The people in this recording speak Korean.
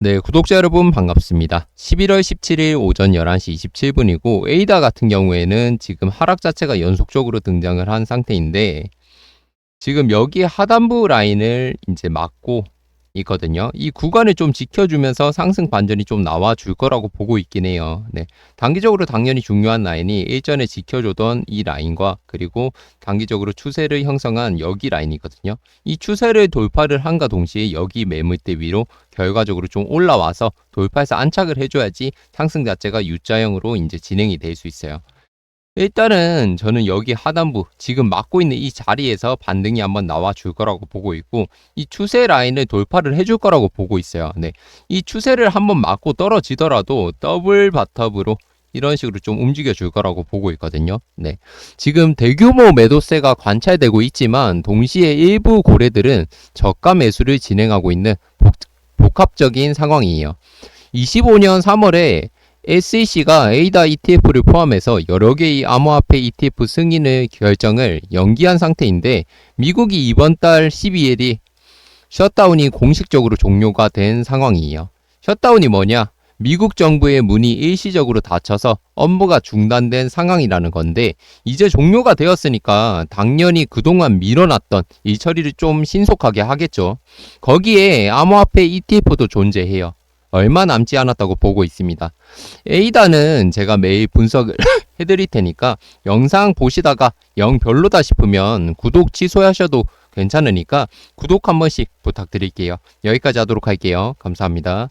네, 구독자 여러분 반갑습니다. 11월 17일 오전 11시 27분이고 에이다 같은 경우에는 지금 하락 자체가 연속적으로 등장을 한 상태인데 지금 여기 하단부 라인을 이제 막고 있거든요. 이 구간을 좀 지켜주면서 상승 반전이 좀 나와 줄 거라고 보고 있긴 해요. 네. 단기적으로 당연히 중요한 라인이 일전에 지켜줬던 이 라인과 그리고 단기적으로 추세를 형성한 여기 라인이거든요. 이 추세를 돌파를 한과 동시에 여기 매물대 위로 결과적으로 좀 올라와서 돌파해서 안착을 해줘야지 상승 자체가 U자형으로 이제 진행이 될 수 있어요. 일단은 저는 여기 하단부 지금 막고 있는 이 자리에서 반등이 한번 나와 줄 거라고 보고 있고 이 추세 라인을 돌파를 해줄 거라고 보고 있어요. 네. 이 추세를 한번 막고 떨어지더라도 더블 바텀으로 이런 식으로 좀 움직여 줄 거라고 보고 있거든요. 네. 지금 대규모 매도세가 관찰되고 있지만 동시에 일부 고래들은 저가 매수를 진행하고 있는 복, 복합적인 상황이에요. 25년 3월에 SEC가 에이다 ETF를 포함해서 여러 개의 암호화폐 ETF 승인을 결정을 연기한 상태인데 미국이 이번 달 12일이 셧다운이 공식적으로 종료가 된 상황이에요. 셧다운이 뭐냐? 미국 정부의 문이 일시적으로 닫혀서 업무가 중단된 상황이라는 건데 이제 종료가 되었으니까 당연히 그동안 밀어놨던 일 처리를 좀 신속하게 하겠죠. 거기에 암호화폐 ETF도 존재해요. 얼마 남지 않았다고 보고 있습니다. 에이다는 제가 매일 분석을 해드릴 테니까 영상 보시다가 영 별로다 싶으면 구독 취소하셔도 괜찮으니까 구독 한 번씩 부탁드릴게요. 여기까지 하도록 할게요. 감사합니다.